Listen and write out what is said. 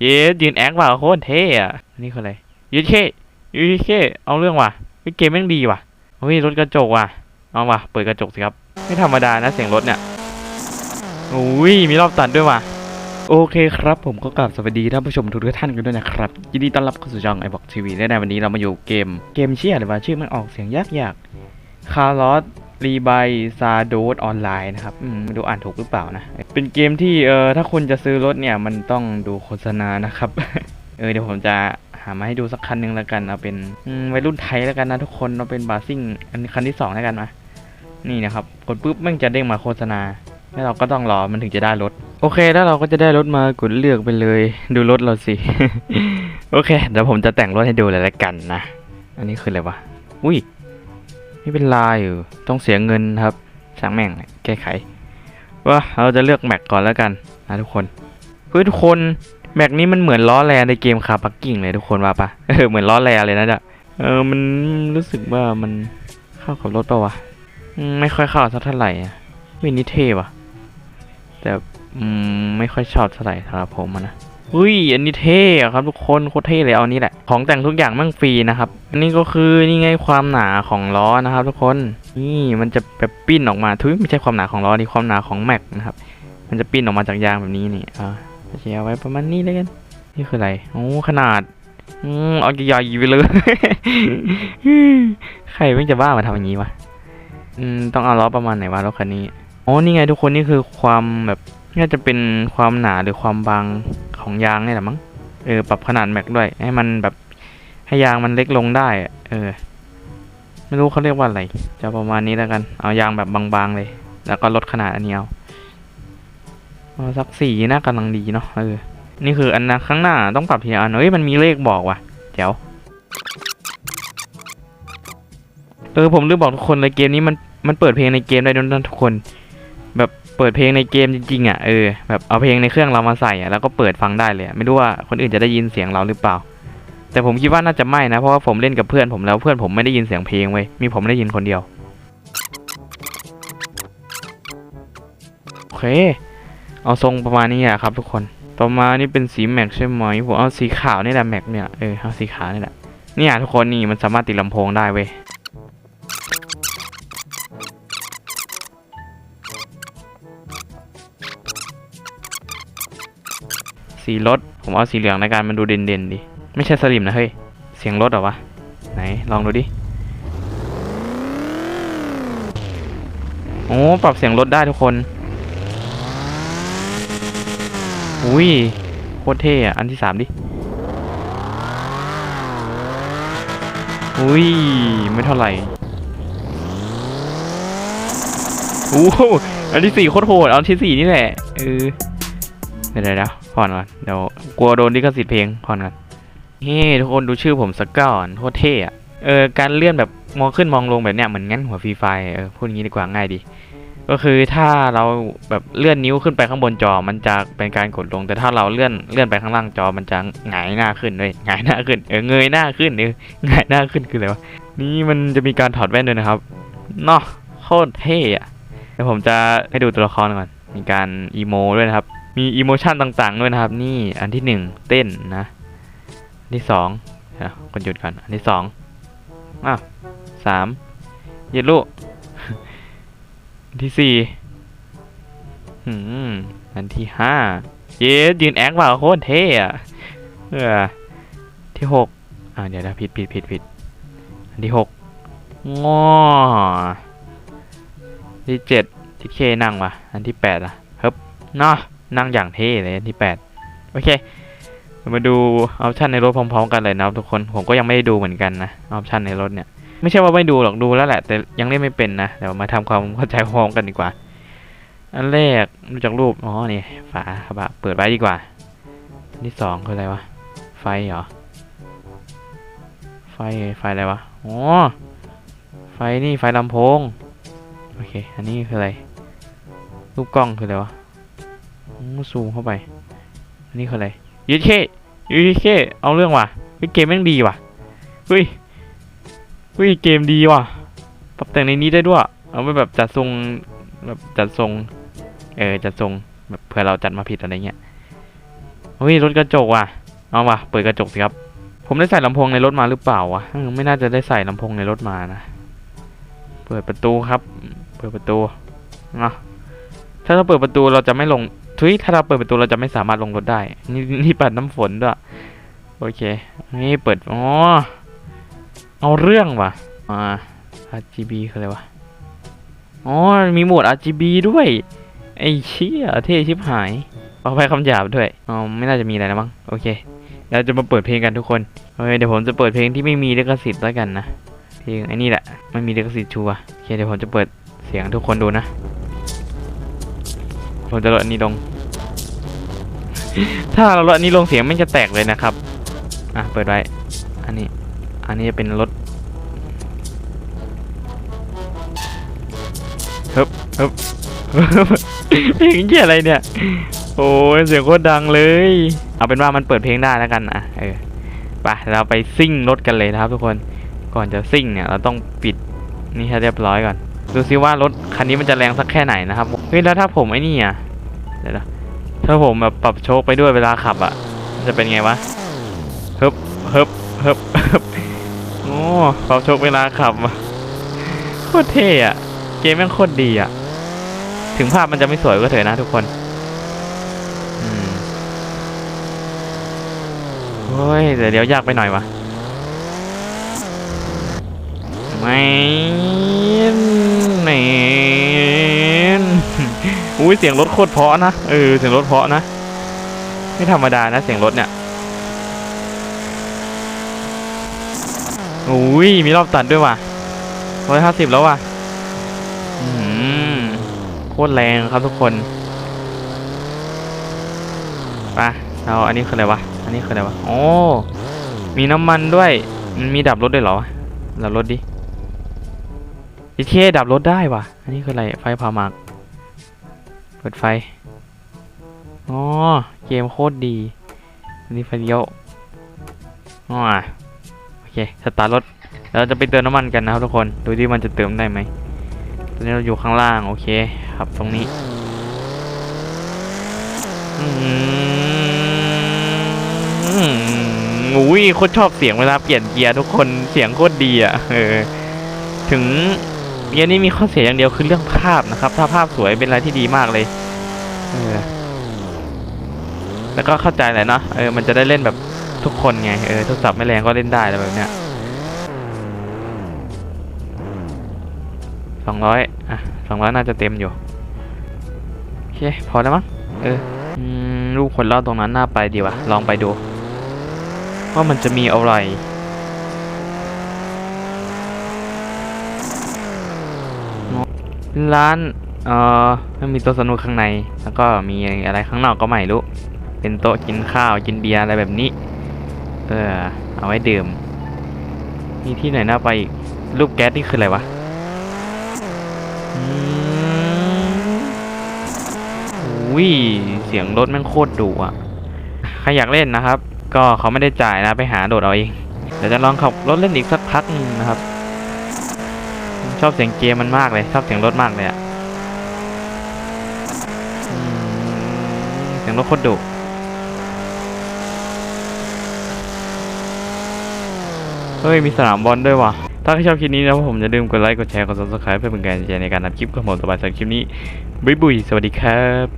เย้ยืนแอคว่ะโคตรเท่อะนนี้คืออะไรยูเคยูเคเอาเรื่องว่ะเฮ้ยเกมแม่งดีว่ะเฮ้ยรถกระจกว่ะเอาว่ะเปิดกระจกสิครับไม่ธรรมดานะเสียงรถเนี่ยอุ้ยมีรอบตัดด้วยว่ะโอเคครับผมก็กลับสวัสดีท่านผู้ชมทุกท่านกันด้วยนะครับยินดีต้อนรับเข้าสู่ช่องไอบอกทีวีและในวันนี้เรามาอยู่เกม เกมเชี่ยหรือว่าชื่อมันออกเสียงยากๆคาร์ลอส รีบายซาโดสออนไลน์นะครับอืมไม่รู้อ่านถูกหรือเปล่านะ เป็นเกมที่เออถ้าคุณจะซื้อรถเนี่ย มันต้องดูโฆษณานะครับ เออเดี๋ยวผมจะหามาให้ดูสักคันหนึ่งแล้วกัน เอาเป็นอืมวัยรุ่นไทยแล้วกันนะทุกคนเอาเป็นบาซิ่งอันคันที่สองแล้วกันนะนี่นะครับกดปุ๊บม่งจะเด้งมาโฆษณาแล้วเราก็ต้องรอมันถึงจะได้รถ โอเคแล้วเราก็จะได้รถมากดเลือกไปเลย ดูรถเราสิ โอเคเดี๋ยวผมจะแต่งรถให้ดูเลยแล้วกันนะ อันนี้คืออะไรวะอุ้ย ไม่เป็นไรอยู่ ต้องเสียเงินครับช่างแม่งแก้ไข ว่าเราจะเลือกแม็กก่อนแล้วกันนะทุกคนเฮ้ยทุกคนแม็กนี้มันเหมือนล้อแรในเกมคาปักกิ้งเลยทุกคนว่าปะเออเหมือนล้อแรเลยนะจ๊ะเออมันรู้สึกว่ามันเข้ากับรถปะวะไม่ค่อยเข้าสักเท่าไหร่อะวินิเท่ว่ะแต่ไม่ค่อยชอบเท่าไหร่สำหรับผมนะ อุ้ยอันนี้เท่อะครับทุกคนโคตรเท่เลยเอาอันนี้แหละ ของแต่งทุกอย่างมั่งฟรีนะครับอันนี้ก็คือนี่ไงความหนาของล้อนะครับ ทุกคนนี่มันจะแบบปิ้นออกมาทุยไม่ใช่ความหนาของล้อนี่ความหนาของแม็กนะครับ มันจะปิ้นออกมาจากยางแบบนี้นี่อ่าจะเอาไว้ประมาณนี้เลยกันนี่คืออะไรโอ้ขนาดอืมเอาใหญ่ๆไปเลยใครไม่งจะบ้ามาทำอย่างนี้วะอืมต้องเอาล้อประมาณไหนวะรถคันนี้อ๋อนี่ไงทุกคนนี่คือความแบบน่าจะเป็นความหนาหรือความบาง ของยางนี่แหละมั้ง เออ ปรับขนาดแม็กด้วย ให้มันแบบให้ยางมันเล็กลงได้ เออ ไม่รู้เขาเรียกว่าอะไร จะประมาณนี้แล้วกัน เอายางแบบบางๆเลย แล้วก็ลดขนาดอันนี้เอาเอาสักสี่น่ากำลังดีเนาะ เออ นี่คืออันนะข้างหน้าต้องปรับทีละอันเฮ้ย มันมีเลขบอกว่ะเดี๋ยวเออผมลืมบอกทุกคนเลยเกมนี้มันมันเปิดเพลงในเกมได้ด้วยนะทุกคน แบบ เปิดเพลงในเกมจริงๆอะเออแบบเอาเพลงในเครื่องเรามาใส่อะแล้วก็เปิดฟังได้เลยไม่รู้ว่าคนอื่นจะได้ยินเสียงเราหรือเปล่า แต่ผมคิดว่าน่าจะไม่นะเพราะว่าผมเล่นกับเพื่อนผมแล้วเพื่อนผมไม่ได้ยินเสียงเพลงเว้ยมีผมได้ยินคนเดียวโอเค เอาทรงประมาณนี้อะครับ ทุกคนต่อมานี่เป็นสีแม็กใช่ไหมผมเอาสีขาวนี่แหละแม็กเนี่ยเออเอาสีขาวนี่แหละเนี่ยทุกคนนี่มันสามารถติดลำโพงได้เว้ย สีรถ ผมเอาสีเหลืองในการมันดูเด่นๆดิ ไม่ใช่สลิมนะเฮ้ย เสียงรถเหรอวะ ไหน ลองดูดิ โอ้ ปรับเสียงรถได้ทุกคน อุ้ย โคตรเท่อะอันที่สามดิ อุ้ย ไม่เท่าไหร่โอ้อันที่สี่โคตรโหด เอาอันที่สี่นี่แหละ เออเดี๋ยวเดี๋ยวเดี๋ยว ผ่อนก่อนเดี๋ยวกลัวโดนลิขสิทธิ์เพลงผ่อนก่อนเฮ้ทุกคนดูชื่อผมสักก่อนโคตรเท่อะเออการเลื่อนแบบมองขึ้นมองลงแบบเนี้ยเหมือนงั้นหัวฟรีไฟเออพูดงี้ดีกว่าง่ายดี ก็คือถ้าเราแบบเลื่อนนิ้วขึ้นไปข้างบนจอมันจะเป็นการกดลง แต่ถ้าเราเลื่อนเลื่อนไปข้างล่างจอมันจะหงายหน้าขึ้นเลยหงายหน้าขึ้นเออเงยหน้าขึ้นเออหงายหน้าขึ้นคืออะไรวะนี่มันจะมีการถอดแว่นด้วยนะครับเนาะโคตรเท่อะเดี๋ยวผมจะให้ดูตัวละครก่อนมีการอีโมด้วยนะครับ มีอิโมชันต่างๆด้วยนะครับ นี่อันที่หนึ่งเต้นนะอันที่สองเดี๋ยวกดหยุดก่อนอันที่สองอ้าวสามยืดลูกอันที่สี่หืมอันที่ห้าเย้ยืนแอคว่ะโคตรเท่อะเออที่หกอ่าเดี๋ยวนะผิดผิดผิดผิดอันที่หกงอที่เจ็ดที่เคนั่งว่ะอันที่แปดอะเฮ้บเนาะ นั่งอย่างเท่เลยที่แปดโอเคมาดูออปชันในรถพร้อมๆกันเลยนะครับทุกคนผมก็ยังไม่ได้ดูเหมือนกันนะออปชันในรถเนี่ยไม่ใช่ว่าไม่ดูหรอกดูแล้วแหละ แต่ยังเล่นไม่เป็นนะเดี๋ยวมาทำความเข้าใจพร้อมกันดีกว่า อันแรกดูจากรูปอ๋อนี่ฝาครับะเปิดไว้ดีกว่าอันที่สองคืออะไรวะไฟเหรอไฟไฟอะไรวะอ๋อไฟนี่ไฟลำโพงโอเค อันนี้คืออะไรรูปกล้องคืออะไรวะ ซูมเข้าไป อันนี้คืออะไรยูเคยูเคเอาเรื่องว่ะเกมแม่งดีว่ะเฮ้ยเฮ้ยเกมดีว่ะปรับแต่งในนี้ได้ด้วย เอาไปแบบจัดทรงแบบจัดทรง เออจัดทรงแบบเผื่อเราจัดมาผิดอะไรเงี้ยเฮ้ยรถกระจกว่ะ เอาว่ะเปิดกระจกสิครับ ผมได้ใส่ลำโพงในรถมาหรือเปล่าวะไม่น่าจะได้ใส่ลำโพงในรถมานะ เปิดประตูครับ เปิดประตูเนาะถ้าเราเปิดประตูเราจะไม่ลง ทุยถ้าเราเปิดประตูเราจะไม่สามารถลงรถได้ นี่นี่ปัดน้ำฝนด้วย โอเค นี่เปิด อ๋อ เอาเรื่องว่ะ อ่า RGB คืออะไรวะ อ๋อ มีโหมด RGB ด้วย ไอ้เชี่ยเท่ชิบหายขออภัยคำหยาบด้วย อ๋อ ไม่น่าจะมีอะไรนะมั้ง โอเค เราจะมาเปิดเพลงกันทุกคนโอเคเดี๋ยวผมจะเปิดเพลงที่ไม่มีลิขสิทธิ์แล้วกันนะ เพลงไอ้นี่แหละไม่มีลิขสิทธิ์ชัวโอเค เดี๋ยวผมจะเปิดเสียงทุกคนดูนะ ผมจะลดอันนี้ลง ถ้าเราลดอันนี้ลงเสียงมันจะแตกเลยนะครับ อะเปิดไว้ อันนี้ อันนี้จะเป็นรถฮึบฮึบเพลงเหี้ยอะไรเนี่ย โอ้ยเสียงโคตรดังเลย เอาเป็นว่ามันเปิดเพลงได้แล้วกันนะเออไปเราไปซิ่งรถกันเลยนะครับทุกคน ก่อนจะซิ่งเนี่ยเราต้องปิดนี่ให้เรียบร้อยก่อน ดูซิว่ารถคันนี้มันจะแรงสักแค่ไหนนะครับเฮ้ยแล้วถ้าผมไอ้นี่อะเดี๋ยวนะถ้าผมแบบปรับโชคไปด้วยเวลาขับอะจะเป็นไงวะฮึบฮึบฮึบฮึบโอ้ปรับโชคเวลาขับโคตรเท่อะเกมแม่งโคตรดีอะถึงภาพมันจะไม่สวยก็เถอะนะทุกคนอืมโอ้ยเดี๋ยวเดี๋ยวยากไปหน่อยวะไม่ ไม่อุ้ยเสียงรถโคตรเพาะนะ เออ เสียงรถเพาะนะ ไม่ธรรมดานะ เสียงรถเนี่ยอุ้ยมีรอบตัดด้วยว่ะร้อยห้าสิบแล้วว่ะโคตรแรงครับทุกคนไปเอาอันนี้คืออะไรวะ อันนี้คืออะไรวะ โอ้ มีน้ำมันด้วย มีดับรถด้วยเหรอ ดับรถดิ อีเคดับรถได้ว่ะอันนี้คืออะไร ไฟพาหมาก เปิดไฟ อ๋อ เกมโคตรดี อันนี้ไฟเลี้ยวอ๋อโอเค สตาร์ทรถ แล้วเราจะไปเติมน้ำมันกันนะครับทุกคน ดูดิมันจะเติมได้ไหม ตอนนี้เราอยู่ข้างล่าง โอเคครับตรงนี้อืมอุ้ยโคตรชอบเสียงเวลาเปลี่ยนเกียร์ทุกคน เสียงโคตรดีอะ เออ ถึง เกียร์นี้มีข้อเสียอย่างเดียวคือเรื่องภาพนะครับ ถ้าภาพสวยเป็นอะไรที่ดีมากเลยเออแล้วก็เข้าใจแหละเนาะเออมันจะได้เล่นแบบทุกคนไงเออโทรศัพท์ไม่แรงก็เล่นได้อะไรแบบเนี้ยสองร้อยอะสองร้อยน่าจะเต็มอยู่โอเคพอแล้วมั้งเออลูกคนเล่าตรงนั้นน่าไปดีวะลองไปดู ว่ามันจะมีอะไร ร้าน เอ่อมันมีโต๊ะสนุกข้างใน แล้วก็มีอะไรข้างนอกก็ไม่รู้ เป็นโต๊ะกินข้าว กินเบียร์อะไรแบบนี้ เออ เอาไว้ดื่ม มีที่ไหนน่าไปอีก รูปแก๊สนี่คืออะไรวะอืมอุ้ย เสียงรถแม่งโคตรดุอะ ใครอยากเล่นนะครับ ก็เขาไม่ได้จ่ายนะ ไปหาโดดเอาเอง เดี๋ยวจะลองขับรถเล่นอีกสักพักนะครับ ชอบเสียงเกมมันมากเลย ชอบเสียงรถมากเลยอะเสียงรถโคตรดุเฮ้ย มีสนามบอลด้วยว่ะ ถ้าใครชอบคลิปนี้นะผมจะลืมกดไลค์ กดแชร์ กด subscribe เพื่อเป็นกำลังใจในการทำคลิปของผมต่อไปสำหรับคลิปนี้บุยบาย สวัสดีครับ